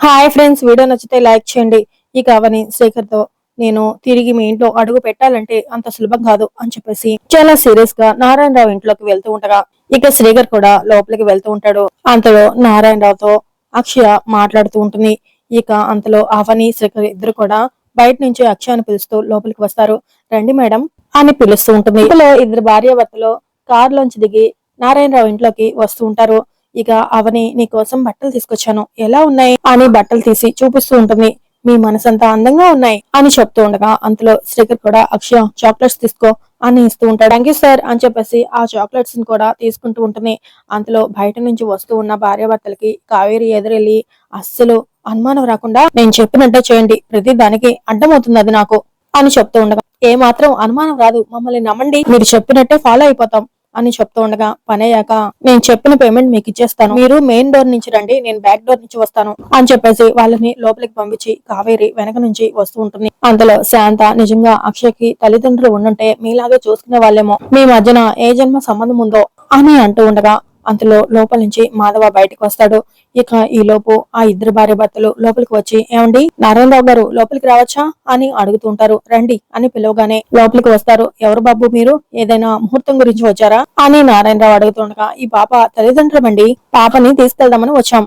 Hi friends video నచ్చితే like చేయండి. ఇక అవని శ్రీకర్తో నేను తిరిగి మీ ఇంట్లో అడుగు పెట్టాలంటే అంత సులభం కాదు అని చెప్పేసి చాలా సీరియస్గా నారాయణరావు ఇంట్లోకి వెళ్తూ ఉండగా ఇక శ్రీకర్ కూడా లోపలికి వెళ్తూ ఉంటాడు. అంతలో నారాయణరావుతో అక్షయ మాట్లాడుతూ ఉంటుంది. ఇక అంతలో అవని శ్రీకర్ ఇద్దరు కూడా బయట నుంచి అక్షయాన్ని పిలుస్తూ లోపలికి వస్తారు. రండి మేడం అని పిలుస్తూ ఉంటుంది. ఇందులో ఇద్దరు భార్యాభర్తలు కారులోంచి దిగి నారాయణరావు ఇంట్లోకి వస్తూ ఉంటారు. ఇక అవని నీకోసం బట్టలు తీసుకొచ్చాను. ఎలా ఉన్నాయి? అని బట్టలు తీసి చూపిస్తూ ఉంటుంది. మీ మనసంతా అందంగా ఉన్నాయి అని చెప్తూ ఉండగా అంతలో శ్రీకర్ కూడా అక్షయ చాక్లెట్స్ తీసుకో అని ఇస్తూ ఉంటాడు. థ్యాంక్ యూ సార్ అని చెప్పేసి ఆ చాక్లెట్స్ని కూడా తీసుకుంటూ ఉంటుంది. అంతలో బయట నుంచి వస్తూ ఉన్న భార్యాభర్తలకి కావేరి ఎదురెళ్ళి అస్సలు అనుమానం రాకుండా నేను చెప్పినట్టే చేయండి. ప్రతి దానికి అడ్డమవుతుంది అది నాకు అని చెప్తూ ఉండగా ఏ మాత్రం అనుమానం రాదు. మమ్మల్ని నమ్మండి. మీరు చెప్పినట్టే ఫాలో అయిపోతాం. అని చెప్తూ ఉండగా పని అయ్యాక నేను చెప్పిన పేమెంట్ మీకు ఇచ్చేస్తాను. మీరు మెయిన్ డోర్ నుంచి రండి నేను బ్యాక్ డోర్ నుంచి వస్తాను అని చెప్పేసి వాళ్ళని లోపలికి పంపించి కావేరి వెనక నుంచి వస్తూ ఉంటుంది. అందులో శాంత నిజంగా అక్షయ్కి తల్లిదండ్రులు ఉండుంటే మీలాగే చూసుకునే వాళ్ళేమో. మీ మధ్యన ఏ జన్మ సంబంధం ఉందో అని అంటూ ఉండగా అంతలో లోపల నుంచి మాధవ బయటకు వస్తాడు. ఇక ఈ లోపు ఆ ఇద్దరు భార్య భర్తలు లోపలికి వచ్చి ఏమండి నారాయణరావు గారు లోపలికి రావచ్చా? అని అడుగుతుంటారు రండి అని పిలవగానే లోపలికి వస్తారు. ఎవరు బాబు మీరు? ఏదైనా ముహూర్తం గురించి వచ్చారా? అని నారాయణరావు అడుగుతుండగా ఈ పాప తల్లిదండ్రులమండి పాపని తీసుకెళ్దామని వచ్చాం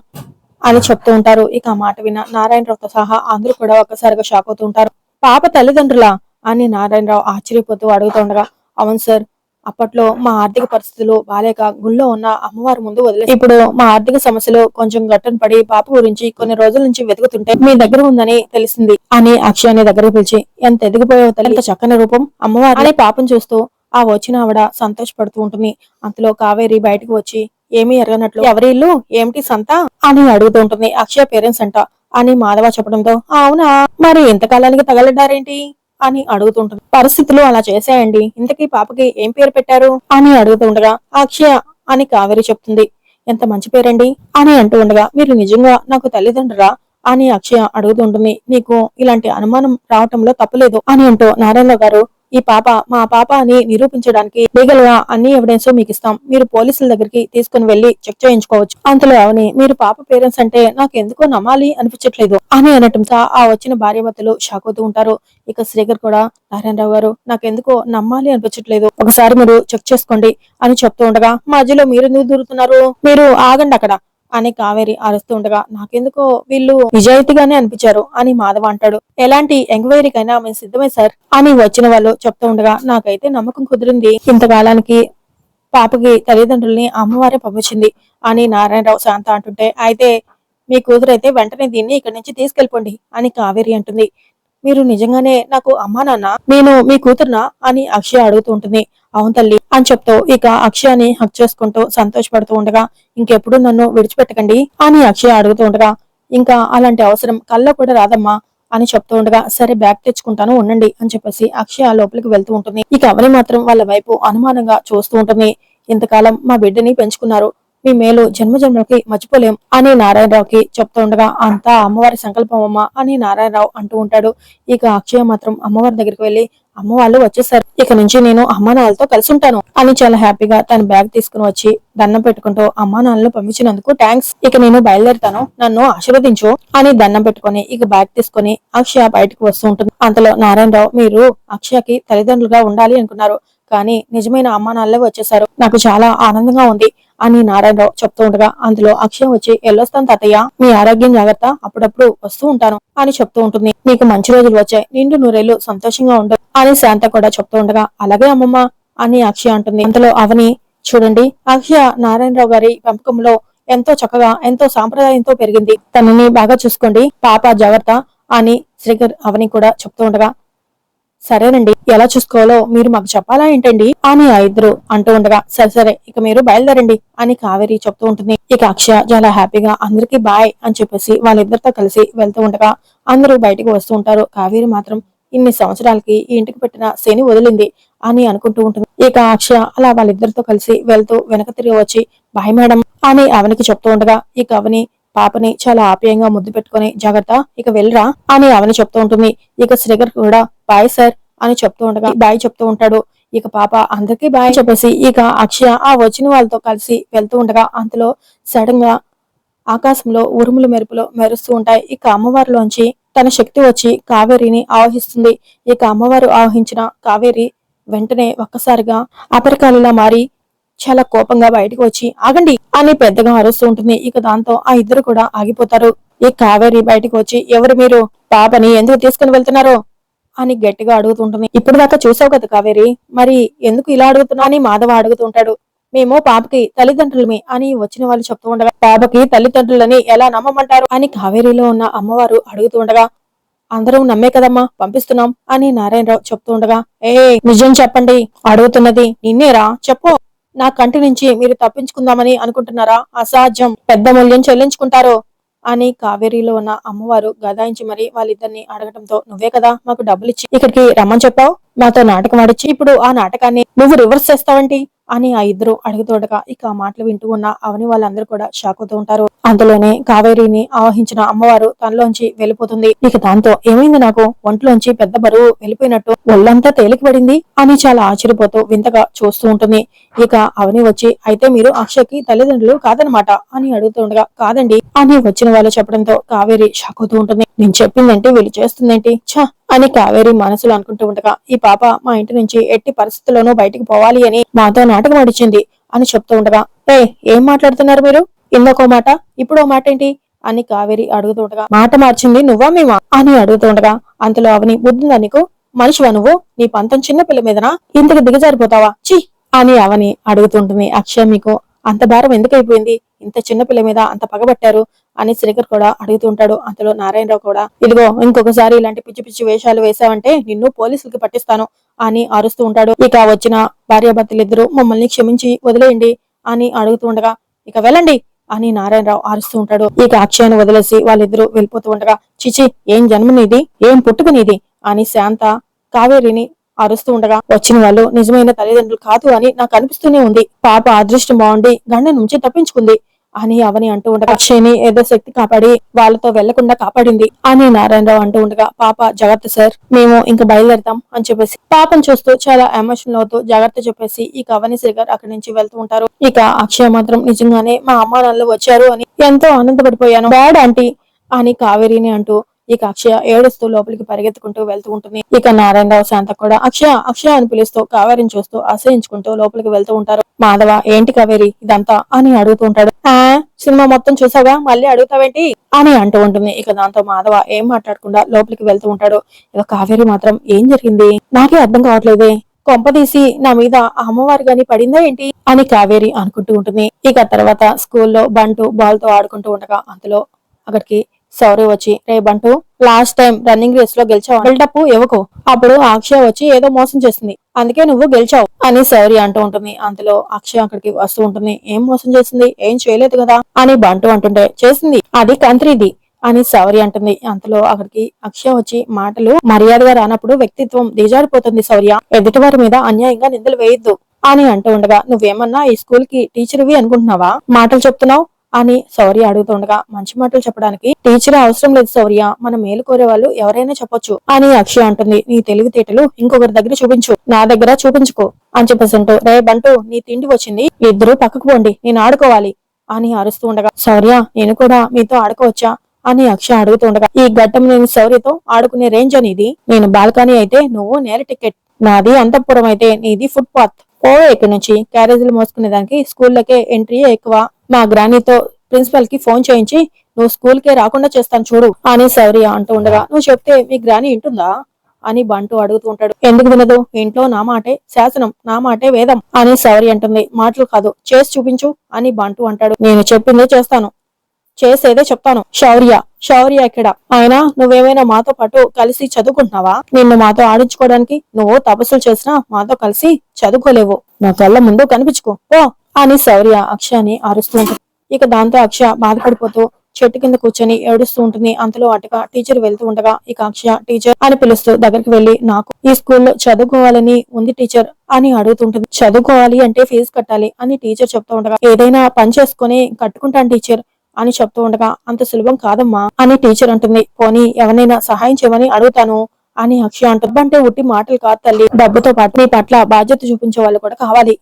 అని చెప్తూ ఉంటారు. ఇక ఆ మాట విన్న నారాయణరావుతో సహా అందరూ కూడా ఒక్కసారిగా షాక్ అవుతూ ఉంటారు. పాప తల్లిదండ్రులా? అని నారాయణరావు ఆశ్చర్యపోతూ అడుగుతుండగా అవును సార్ అప్పట్లో మా ఆర్థిక పరిస్థితులు బాలేక గుళ్ళో ఉన్న అమ్మవారి ముందు వదిలే ఇప్పుడు మా ఆర్థిక సమస్యలు కొంచెం గట్టన పడి పాప గురించి కొన్ని రోజుల నుంచి వెతుకుతుంటే మీ దగ్గర ఉందని తెలిసింది. అని అక్షయాన్ని దగ్గర పిలిచి ఎంత ఎదిగిపోయావు తల్లి? ఎంత చక్కని రూపం. అమ్మవారి అనే పాపం చూస్తూ ఆ వచ్చిన ఆవిడ సంతోషపడుతూ ఉంటుంది. అంతలో కావేరి బయటకు వచ్చి ఏమీ ఎరగనట్లు? ఎవరి ఇల్లు? ఏమిటి సంత? అని అడుగుతూ ఉంటుంది అక్షయ పేరెంట్స్ అంట. అని మాధవ చెప్పడంతో అవునా? మరి ఇంతకాలానికి తగలడ్డారేంటి? అని అడుగుతుంటుంది. పరిస్థితులు అలా చేశాయండి. ఇంతకీ పాపకి ఏం పేరు పెట్టారు అని అడుగుతుండగా అక్షయ అని కావేరి చెప్తుంది. ఎంత మంచి పేరండి? అని అంటూ ఉండగా మీరు నిజంగా నాకు తల్లిదండ్రురా అని అక్షయ అడుగుతుంటుంది. నీకు ఇలాంటి అనుమానం రావటంలో తప్పలేదు అని అంటూ నారాయణ గారు ఈ పాప మా పాప అని నిరూపించడానికి లీగల్గా అన్ని ఎవిడెన్స్ మీకు ఇస్తాం మీరు పోలీసుల దగ్గరికి తీసుకుని వెళ్ళి చెక్ చేయించుకోవచ్చు. అంతలో అవని మీరు పాప పేరెంట్స్ అంటే నాకు ఎందుకో నమ్మాలి అనిపించట్లేదు. అని అనటంతో ఆ వచ్చిన భార్యాభర్తలు షాక్ అవుతూ ఉంటారు. ఇక శ్రీకర్ కూడా నారాయణరావు గారు నాకెందుకో నమ్మాలి అనిపించట్లేదు. ఒకసారి మీరు చెక్ చేసుకోండి అని చెప్తూ ఉండగా మధ్యలో మీరు ఎందుకు దూరుతున్నారు? మీరు ఆగండి అక్కడ. అని కావేరి అరుస్తూ ఉండగా నాకెందుకో వీళ్ళు నిజాయితీగానే అనిపించారు అని మాధవ అంటాడు. ఎలాంటి ఎంక్వైరీకైనా మేము సిద్ధమే సార్ అని వచ్చిన వాళ్ళు చెప్తూ ఉండగా నాకైతే నమ్మకం కుదిరింది. ఇంతకాలానికి పాపకి తల్లిదండ్రుల్ని అమ్మవారే పంపించింది అని నారాయణరావు శాంత అంటుంటే అయితే మీ కూతురైతే వెంటనే దీన్ని ఇక్కడి నుంచి తీసుకెళ్ళిపోండి అని కావేరి అంటుంది. మీరు నిజంగానే నాకు అమ్మా నాన్న నేను మీ కూతురునా? అని అక్షయ అడుగుతూ ఉంటుంది. అవును తల్లి అని చెప్తూ ఇక అక్షయాని హక్ చేసుకుంటూ సంతోషపడుతూ ఉండగా ఇంకెప్పుడు నన్ను విడిచిపెట్టకండి అని అక్షయ అడుగుతూ ఉండగా ఇంకా అలాంటి అవసరం కళ్ళ కూడా రాదమ్మా అని చెప్తూ ఉండగా సరే బ్యాగ్ తెచ్చుకుంటాను ఉండండి అని చెప్పేసి అక్షయ లోపలికి వెళ్తూ ఉంటుంది. ఇక అవని మాత్రం వాళ్ళ వైపు అనుమానంగా చూస్తూ ఉంటుంది. ఇంతకాలం మా బిడ్డని పెంచుకున్నారు మీ మేలు జన్మజన్మలకి మర్చిపోలేం అని నారాయణరావుకి చెప్తూ ఉండగా అంతా అమ్మవారి సంకల్పం అమ్మ అని నారాయణరావు అంటూ ఉంటాడు. ఇక అక్షయ మాత్రం అమ్మవారి దగ్గరికి వెళ్ళి అమ్మ వాళ్ళు వచ్చేసారు. ఇక నుంచి నేను అమ్మా నాన్నలతో కలిసి ఉంటాను. అని చాలా హ్యాపీగా తన బ్యాగ్ తీసుకుని వచ్చి దండం పెట్టుకుంటూ అమ్మా నాన్నలు పంపించినందుకు థ్యాంక్స్ ఇక నేను బయలుదేరుతాను. నన్ను ఆశీర్వదించు అని దండం పెట్టుకొని ఇక బ్యాగ్ తీసుకొని అక్షయ బయటకు వస్తూ ఉంటుంది. అంతలో నారాయణరావు మీరు అక్షయకి తల్లిదండ్రులుగా ఉండాలి అనుకున్నారు. కానీ నిజమైన అమ్మా నాన్నలే వచ్చేసారు. నాకు చాలా ఆనందంగా ఉంది. అని నారాయణరావు చెప్తూ ఉండగా అందులో అక్షయం వచ్చి ఎల్లొస్తాను తాతయ్య మీ ఆరోగ్యం జాగ్రత్త అప్పుడప్పుడు వస్తూ ఉంటాను అని చెప్తూ ఉంటుంది. నీకు మంచి రోజులు వచ్చాయి నిండు నూరేళ్ళు సంతోషంగా ఉండవు అని శాంత కూడా చెప్తూ ఉండగా అలాగే అమ్మమ్మ అని అక్షయ అంటుంది. అంతలో అవని చూడండి అక్షయ నారాయణరావు గారి పెంపకంలో ఎంతో చక్కగా ఎంతో సాంప్రదాయంతో పెరిగింది. తనని బాగా చూసుకోండి పాప జాగ్రత్త అని శ్రీకర్ అవని కూడా చెప్తూ ఉండగా సరేనండి ఎలా చూసుకోవాలో మీరు మాకు చెప్పాలా ఏంటండి? అని ఆ ఇద్దరు అంటూ ఉండగా సరే సరే ఇక మీరు బయలుదేరండి అని కావేరి చెప్తూ ఉంటుంది. ఇక అక్షయ చాలా హ్యాపీగా అందరికీ బాయ్ అని చెప్పేసి వాళ్ళిద్దరితో కలిసి వెళ్తూ ఉండగా అందరూ బయటకు వస్తూ ఉంటారు. కావేరి మాత్రం ఇన్ని సంవత్సరాలకి ఈ ఇంటికి పెట్టిన శని వదిలింది అని అనుకుంటూ ఉంటుంది. ఇక అక్షయ అలా వాళ్ళిద్దరితో కలిసి వెళ్తూ వెనక తిరిగి వచ్చి బాయ్ మేడం అని అవనికి చెప్తూ ఉండగా ఇక అవని పాపని చాలా ఆప్యాయంగా ముద్దు పెట్టుకుని జాగ్రత్త ఇక వెళ్ళరా అని అవని చెప్తూ ఉంటుంది. ఇక శ్రీగర్ కూడా బాయ్ సార్ అని చెప్తూ ఉండగా బాయ్ చెప్తూ ఉంటాడు. ఇక పాప అందరికీ బాయ్ చెప్పేసి ఇక అక్షయ ఆ వచ్చిన వాళ్ళతో కలిసి వెళ్తూ ఉండగా అంతలో సడన్గా ఆకాశంలో ఉరుములు మెరుపులు మెరుస్తూ ఉంటాయి. ఇక అమ్మవారిలోంచి తన శక్తి వచ్చి కావేరిని ఆవహిస్తుంది. ఇక అమ్మవారు ఆవహించిన కావేరి వెంటనే ఒక్కసారిగా అపరికాలిలా మారి చాలా కోపంగా బయటకు వచ్చి ఆగండి అని పెద్దగా అరుస్తూ ఉంటుంది. ఇక దాంతో ఆ ఇద్దరు కూడా ఆగిపోతారు. ఈ కావేరి బయటకు వచ్చి ఎవరు మీరు? పాపని ఎందుకు తీసుకుని వెళ్తున్నారో? అని గట్టిగా అడుగుతుంటుంది ఇప్పుడు దాకా చూసావు కదా కావేరి మరి ఎందుకు ఇలా అడుగుతున్నా అని మాధవ అడుగుతుంటాడు మేము పాపకి తల్లిదండ్రులమే అని వచ్చిన వాళ్ళు చెప్తూ ఉండగా పాపకి తల్లిదండ్రులని ఎలా నమ్మమంటారు? అని కావేరిలో ఉన్న అమ్మవారు అడుగుతూ ఉండగా అందరూ నమ్మే కదమ్మా పంపిస్తున్నాం అని నారాయణరావు చెప్తూ ఉండగా ఏ నిజం చెప్పండి. అడుగుతున్నది నిన్నేరా? చెప్పు. నా కంటి నుంచి మీరు తప్పించుకుందామని అనుకుంటున్నారా? అసాధ్యం. పెద్ద మూల్యం చెల్లించుకుంటారు? అని కావేరీలో ఉన్న అమ్మవారు గదాయించి మరి వాళ్ళిద్దరిని అడగటంతో నువ్వే కదా మాకు డబ్బులు ఇచ్చి ఇక్కడికి రమ్మని చెప్పావు? మాతో నాటకం ఆడిచ్చి ఇప్పుడు ఆ నాటకాన్ని నువ్వు రివర్స్ చేస్తావంటి? అని ఆ ఇద్దరు అడుగుతుండగా ఇక ఆ మాటలు వింటూ ఉన్న అవని వాళ్ళందరూ కూడా షాక్ అవుతూ ఉంటారు. అందులోనే కావేరిని ఆవహించిన అమ్మవారు తనలోంచి వెళ్ళిపోతుంది. ఇక దాంతో ఏమైంది నాకు? ఒంట్లోంచి పెద్ద బరువు వెళ్ళిపోయినట్టు ఒళ్ళంతా తేలికపడింది అని చాలా ఆశ్చర్యపోతూ వింతగా చూస్తూ ఉంటుంది. ఇక అవని వచ్చి అయితే మీరు అక్షయ్కి తల్లిదండ్రులు కాదనమాట అని అడుగుతుండగా కాదండి అని వచ్చిన వాళ్ళు చెప్పడంతో కావేరి షాక్ అవుతూ ఉంటుంది. నేను చెప్పిందంటే? వీళ్ళు చేస్తుందేంటి? ఛా! అని కావేరి మనసులో అనుకుంటూ ఉండగా ఈ పాప మా ఇంటి నుంచి ఎట్టి పరిస్థితుల్లోనూ బయటికి పోవాలి అని మాతో నాటకం ఆడిచ్చింది అని చెప్తూ ఉండగా ఏ ఏం మాట్లాడుతున్నారు మీరు? ఇందొక మాట ఇప్పుడు ఓ మాట ఏంటి? అని కావేరి అడుగుతుండగా మాట మార్చింది నువ్వా మేమా? అని అడుగుతుండగా అంతలో అవని బుద్ధిందా నీకు? మనిషివా నువ్వు? నీ పంతం చిన్న పిల్ల మీదనా? ఇంతకు దిగజారిపోతావా? చి అని అవని అడుగుతుంటుంది అక్షయ మీకు అంత భారం ఎందుకు అయిపోయింది ఇంత చిన్న పిల్ల మీద అంత పగబట్టారు అని శ్రీకర్ కూడా అడుగుతుంటాడు అంతలో నారాయణరావు కూడా ఇదిగో ఇంకొకసారి ఇలాంటి పిచ్చి పిచ్చి వేషాలు వేసావంటే నిన్ను పోలీసులకి పట్టిస్తాను అని అరుస్తూ ఉంటాడు. ఇక వచ్చిన భార్యాభర్తలిద్దరూ మమ్మల్ని క్షమించి వదిలేయండి అని అడుగుతూ ఉండగా ఇక వెళ్ళండి అని నారాయణరావు అరుస్తూ ఉంటాడు. ఇక అక్షయను వదిలేసి వాళ్ళిద్దరూ వెళ్ళిపోతూ ఉండగా చిచి ఏం జన్మనిది? ఏం పుట్టుకునిది? అని శాంత కావేరిని అరుస్తూ ఉండగా వచ్చిన వాళ్ళు నిజమైన తల్లిదండ్రులు కాదు అని నాకు అనిపిస్తూనే ఉంది. పాప అదృష్టం బాగుండి గండ నుంచి తప్పించుకుంది. అని అవని అంటూ ఉండగా అక్షయ్ని ఏదో శక్తి కాపాడి వాళ్ళతో వెళ్ళకుండా కాపాడింది అని నారాయణరావు అంటూ ఉండగా పాప జాగ్రత్త సార్ మేము ఇంకా బయలుదేరతాం అని చెప్పేసి పాపను చూస్తూ చాలా ఎమోషనల్ అవుతూ జాగ్రత్త చెప్పేసి ఇక అవని శ్రీగారు అక్కడి నుంచి వెళ్తూ ఉంటారు. ఇక అక్షయ్ మాత్రం నిజంగానే మా అమ్మా నాన్నలు వచ్చారు అని ఎంతో ఆనందపడిపోయాను. బ్యాడ్ ఆంటీ అని కావేరిని అంటూ ఇక అక్షయ ఏడుస్తూ లోపలికి పరిగెత్తుకుంటూ వెళ్తూ ఉంటుంది. ఇక నారాయణరావు శాంత కూడా అక్షయ అక్షయ అని పిలుస్తూ కావేరిని చూస్తూ అసహించుకుంటూ లోపలికి వెళ్తూ ఉంటారు. మాధవ ఏంటి కావేరి? ఇదంతా అని అడుగుతూ ఉంటాడు. ఆ సినిమా మొత్తం చూసావా? మళ్ళీ అడుగుతావేంటి? అని అంటూ ఉంటుంది. ఇక దాంతో మాధవ ఏం మాట్లాడకుండా లోపలికి వెళ్తూ ఉంటాడు. ఇక కావేరి మాత్రం ఏం జరిగింది? నాకే అర్థం కావట్లేదే. కొంపదీసి నా మీద అమ్మవారి గాని పడిందా ఏంటి? అని కావేరి అనుకుంటూ ఉంటుంది. ఇక తర్వాత స్కూల్లో బంటు బాల్తో ఆడుకుంటూ ఉండగా అందులో అక్కడికి సౌరి వచ్చి రే బంటు లాస్ట్ టైం రన్నింగ్ రేస్లో గెలిచావు? బిల్డప్ ఇవ్వకు అప్పుడు అక్షయ వచ్చి ఏదో మోసం చేసింది. అందుకే నువ్వు గెలిచావు అని సౌరి అంటూ ఉంటుంది. అందులో అక్షయ అక్కడికి వస్తూ ఉంటుంది. ఏం మోసం చేసింది? ఏం చేయలేదు కదా? అని బంటు అంటుంటే చేసింది. అది కంత్రిది అని సౌరి అంటుంది. అంతలో అక్కడికి అక్షయ వచ్చి మాటలు మర్యాదగా రానప్పుడు వ్యక్తిత్వం దిగజారిపోతుంది శౌర్య ఎదుటివారి మీద అన్యాయంగా నిందలు వేయొద్దు అని అంటూ ఉండగా నువ్వేమన్నా ఈ స్కూల్కి టీచర్వి అనుకుంటున్నావా? మాటలు చెప్తున్నావు? అని శౌర్య అడుగుతుండగా మంచి మాటలు చెప్పడానికి టీచర్ అవసరం లేదు శౌర్య. మన మేలు కోరే వాళ్ళు ఎవరైనా చెప్పొచ్చు. అని అక్షయ అంటుంది. నీ తెలివితేటలు ఇంకొకరి దగ్గర చూపించు. నా దగ్గర చూపించుకో. అని చెప్పేసి అంటూ రే బంటూ నీ తిండి వచ్చింది. ఇద్దరు పక్కకు పోండి. నేను ఆడుకోవాలి. అని అరుస్తూ ఉండగా శౌర్య నేను కూడా మీతో ఆడుకోవచ్చా? అని అక్ష అడుగుతూ ఉండగా ఈ ఘట్టం నేను శౌర్యతో ఆడుకునే రేంజ్ అనేది నేను బాల్కనీ అయితే నువ్వు నేల టికెట్. నాది అంతఃపురం అయితే నీది ఫుట్ పోవే ఓ ఇక్కడి నుంచి. క్యారేజీలు మోసుకునే దానికి స్కూళ్ళకే ఎంట్రీ ఎక్కువ. మా గ్రానీతో ప్రిన్సిపల్కి ఫోన్ చేయించి నువ్వు స్కూల్ కే రాకుండా చేస్తాను చూడు అని శౌర్య అంటూ ఉండగా నువ్వు చెప్తే మీ గ్రాని ఇంటుందా అని బంటు అడుగుతూ ఉంటాడు. ఎందుకు వినదు? ఇంట్లో నా మాటే శాసనం నా మాటే వేదం అని సౌరి అంటుంది. మాటలు కాదు చేసి చూపించు అని బంటు అంటాడు. నేను చెప్పిందే చేస్తాను. చేసేదే చెప్తాను. శౌర్య శౌర్య ఇక్కడ ఆయన నువ్వేమైనా మాతో పాటు కలిసి చదువుకుంటున్నావా? నిన్ను మాతో ఆడించుకోవడానికి నువ్వు తపస్సులు చేసినా మాతో కలిసి చదువుకోలేవు. నా కళ్ళ ముందు కనిపించుకో. ఓ అని శౌర్య అక్షయాన్ని అరుస్తూ ఉంటుంది. ఇక దాంతో అక్షయ బాధపడిపోతూ చెట్టు కింద కూర్చొని ఏడుస్తూ ఉంటుంది. అంతలో అటుగా టీచర్ వెళ్తూ ఉండగా ఇక అక్షయ టీచర్ అని పిలుస్తూ దగ్గరికి వెళ్ళి నాకు ఈ స్కూల్లో చదువుకోవాలని ఉంది టీచర్ అని అడుగుతుంటుంది చదువుకోవాలి అంటే ఫీజు కట్టాలి అని టీచర్ చెప్తూ ఉండగా ఏదైనా పని చేసుకుని కట్టుకుంటాను టీచర్. అని చెప్తూ ఉండగా అంత సులభం కాదమ్మా అని టీచర్ అంటుంది. పోనీ ఎవరైనా సహాయం చేయమని అడుగుతాను అని అక్షయ అంటుంది. అంటే ఉట్టి మాటలు కాదు తల్లి. డబ్బుతో పాటు నీ పట్ల బాధ్యత చూపించే వాళ్ళు కూడా కావాలి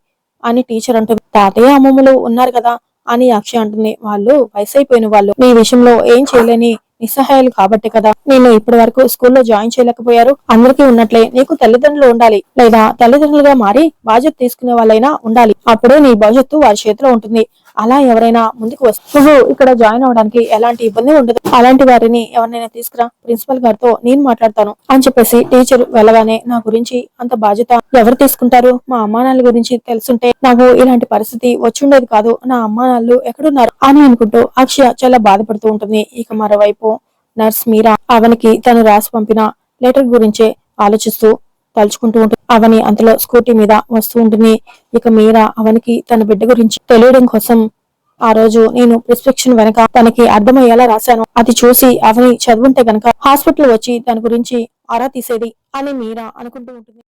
అని టీచర్ అంటుంది. తాతయ్య అమ్మమ్మలు ఉన్నారు కదా అని అక్షయ అంటుంది. వాళ్ళు వయసు అయిపోయిన వాళ్ళు. నీ విషయంలో ఏం చేయలేని నిస్సహాయాలు కాబట్టి కదా. నేను ఇప్పటి వరకు స్కూల్లో జాయిన్ చేయలేకపోయారు. అందరికీ ఉన్నట్లే నీకు తల్లిదండ్రులు ఉండాలి. లేదా తల్లిదండ్రులుగా మారి బాధ్యత తీసుకునే వాళ్ళైనా ఉండాలి. అప్పుడే నీ భవిష్యత్తు వారి చేతిలో ఉంటుంది. అలా ఎవరైనా ముందుకు వస్తే నువ్వు ఇక్కడ జాయిన్ అవడానికి ఎలాంటి ఇబ్బంది ఉండదు. అలాంటి వారిని ఎవరినైనా తీసుకురా. ప్రిన్సిపల్ గారితో నేను మాట్లాడతాను అని చెప్పేసి టీచర్ వెళ్ళగానే నా గురించి అంత బాధ్యత ఎవరు తీసుకుంటారు? మా అమ్మానాన్నల గురించి తెలుసుంటే నాకు ఇలాంటి పరిస్థితి వచ్చిండేది కాదు. నా అమ్మానాన్నలు ఎక్కడున్నారు అని అనుకుంటూ అక్షయ చాలా బాధపడుతూ ఉంటుంది. ఇక మరోవైపు నర్స్ మీరా అవనికి తను రాసి పంపిన లెటర్ గురించే ఆలోచిస్తూ తలుచుకుంటూ ఉంటుంది అవని అంతలో స్కూటీ మీద వస్తూ ఉంటుంది. ఇక మీరా అవనికి తన బిడ్డ గురించి తెలియడం కోసం ఆ రోజు నేను ప్రిస్క్రిప్షన్ వెనక తనకి అర్థమయ్యేలా రాశాను. అది చూసి అవని చదువుంటే గనక హాస్పిటల్ వచ్చి దాని గురించి ఆరా తీసేది అని మీరా అనుకుంటూ ఉంటుంది.